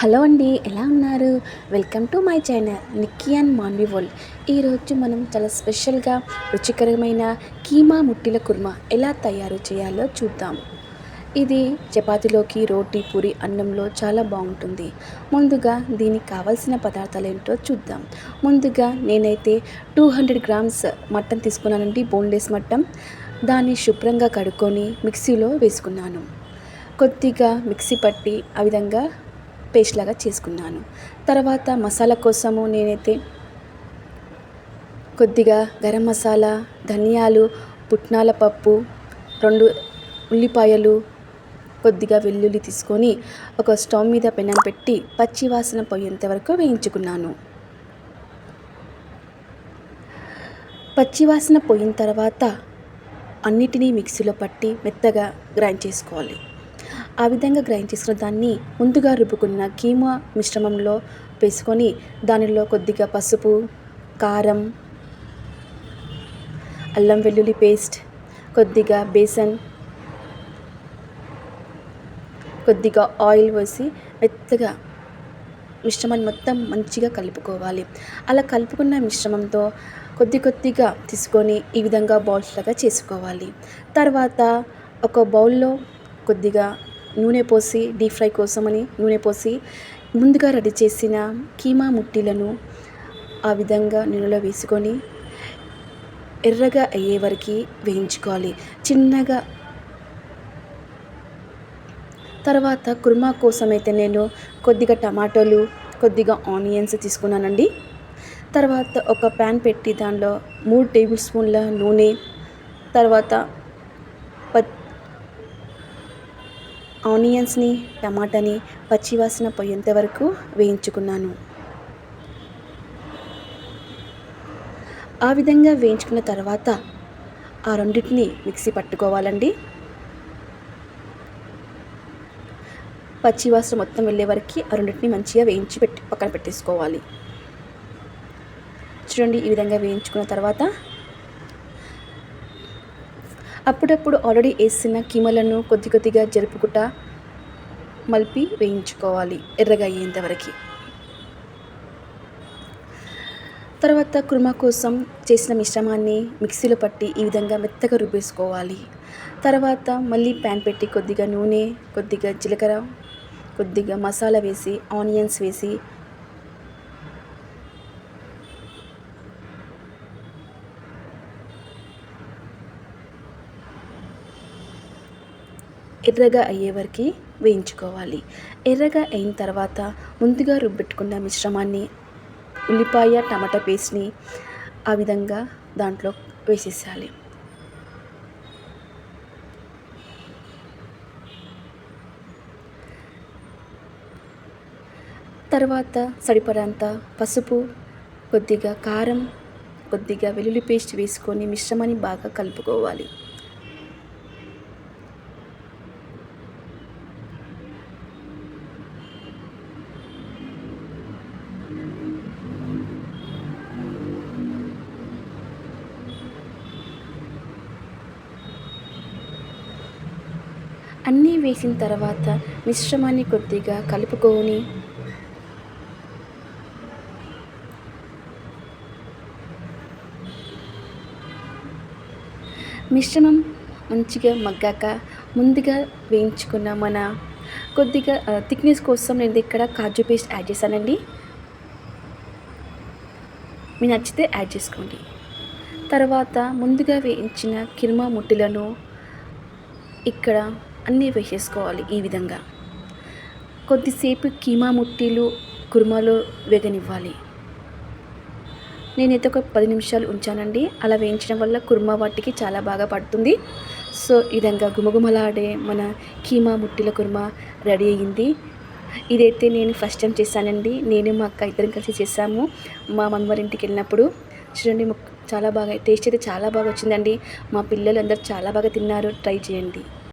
Hello అండి ఎలా ఉన్నారు? Welcome to my channel Nikki and Manvi world. ఈరోజు మనం చాలా స్పెషల్గా రుచికరమైన కీమా ముట్టిల కుర్మా ఎలా తయారు చేయాలో చూద్దాం. ఇది చపాతీలోకి రోటీ పూరి అన్నంలో చాలా బాగుంటుంది. ముందుగా దీనికి కావాల్సిన పదార్థాలు ఏంటో చూద్దాం. ముందుగా నేనైతే టూ హండ్రెడ్ గ్రామ్స్ మటన్ తీసుకున్నానండి బోన్లెస్ మటన్. దాన్ని శుభ్రంగా కడుక్కొని మిక్సీలో వేసుకున్నాను. కొద్దిగా మిక్సీ పట్టి ఆ విధంగా పేస్ట్ లాగా చేసుకున్నాను. తర్వాత మసాలా కోసము నేనైతే కొద్దిగా గరం మసాలా ధనియాలు పుట్నాల పప్పు రెండు ఉల్లిపాయలు కొద్దిగా వెల్లుల్లి తీసుకొని ఒక స్టవ్ మీద పెనం పెట్టి పచ్చి వాసన పోయేంత వరకు వేయించుకున్నాను. పచ్చి వాసన పోయిన తర్వాత అన్నిటినీ మిక్సీలో పట్టి మెత్తగా గ్రైండ్ చేసుకోవాలి. ఆ విధంగా గ్రైండ్ చేసిన దాన్ని ముందుగా రుబ్బుకున్న కీమా మిశ్రమంలో వేసుకొని దానిలో కొద్దిగా పసుపు కారం అల్లం వెల్లుల్లి పేస్ట్ కొద్దిగా బేసన్ కొద్దిగా ఆయిల్ వేసి మెత్తగా మిశ్రమాన్ని మొత్తం మంచిగా కలుపుకోవాలి. అలా కలుపుకున్న మిశ్రమంతో కొద్ది కొద్దిగా తీసుకొని ఈ విధంగా బౌల్స్ లాగా చేసుకోవాలి. తర్వాత ఒక బౌల్లో కొద్దిగా నూనె పోసి డీప్ ఫ్రై కోసమని నూనె పోసి ముందుగా రెడీ చేసిన కీమా ముట్టిలను ఆ విధంగా నూనెలో వేసుకొని ఎర్రగా అయ్యే వరకు వేయించుకోవాలి. చిన్నగా. తర్వాత కుర్మా కోసం అయితే నేను కొద్దిగా టమాటోలు కొద్దిగా ఆనియన్స్ తీసుకున్నానండి. తర్వాత ఒక ప్యాన్ పెట్టి దానిలో మూడు టేబుల్ స్పూన్ల నూనె తర్వాత ఆనియన్స్ని టమాటాని పచ్చివాసన పోయేంత వరకు వేయించుకున్నాను. ఆ విధంగా వేయించుకున్న తర్వాత ఆ రెండింటిని మిక్సీ పట్టుకోవాలండి. పచ్చివాసన మొత్తం వెళ్ళే వరకు ఆ రెండింటిని మంచిగా వేయించి పెట్టి పక్కన పెట్టేసుకోవాలి. చూడండి ఈ విధంగా వేయించుకున్న తర్వాత అప్పుడప్పుడు ఆల్రెడీ వేసిన కీమలను కొద్ది కొద్దిగా జరుపుకుంటా మలిపి వేయించుకోవాలి ఎర్రగా అయ్యేంతవరకు తర్వాత కుర్మా కోసం చేసిన మిశ్రమాన్ని మిక్సీలో పట్టి ఈ విధంగా మెత్తగా రుబ్బేసుకోవాలి. తర్వాత మళ్ళీ ప్యాన్ పెట్టి కొద్దిగా నూనె కొద్దిగా జీలకర్ర కొద్దిగా మసాలా వేసి ఆనియన్స్ వేసి ఎర్రగా అయ్యే వరకు వేయించుకోవాలి. ఎర్రగా అయిన తర్వాత ముందుగా రుబ్బెట్టుకున్న మిశ్రమాన్ని ఉల్లిపాయ టమాటా పేస్ట్ని ఆ విధంగా దాంట్లో వేసేసాలి తర్వాత సరిపడంత పసుపు కొద్దిగా కారం కొద్దిగా వెల్లుల్లి పేస్ట్ వేసుకొని మిశ్రమాన్ని బాగా కలుపుకోవాలి. అన్నీ వేసిన తర్వాత మిశ్రమాన్ని కొద్దిగా కలుపుకొని మిశ్రమం మంచిగా మగ్గాక ముందుగా వేయించుకున్న మన కొద్దిగా థిక్నెస్ కోసం నేను ఇక్కడ కాజు పేస్ట్ యాడ్ చేశానండి. మీ నచ్చితే యాడ్ చేసుకోండి. తర్వాత ముందుగా వేయించిన కిర్మా ముట్టిలను ఇక్కడ అన్నీ వేసేసుకోవాలి ఈ విధంగా. కొద్దిసేపు కీమా ముట్టీలు కుర్మాలో వేగనివ్వాలి. నేనైతే ఒక పది నిమిషాలు ఉంచానండి. అలా వేయించడం వల్ల కుర్మా వాటికి చాలా బాగా పడుతుంది. సో ఈ విధంగా గుమగుమలాడే మన కీమా ముట్టిల కుర్మా రెడీ అయ్యింది. ఇదైతే నేను ఫస్ట్ టైం చేశానండి. నేను మా అక్క ఇద్దరం కలిసి చేసాము. మా మమ్మవారింటికి వెళ్ళినప్పుడు. చూడండి చాలా బాగా టేస్ట్ అయితే చాలా బాగా వచ్చిందండి. మా పిల్లలు అందరు చాలా బాగా తిన్నారు. ట్రై చేయండి.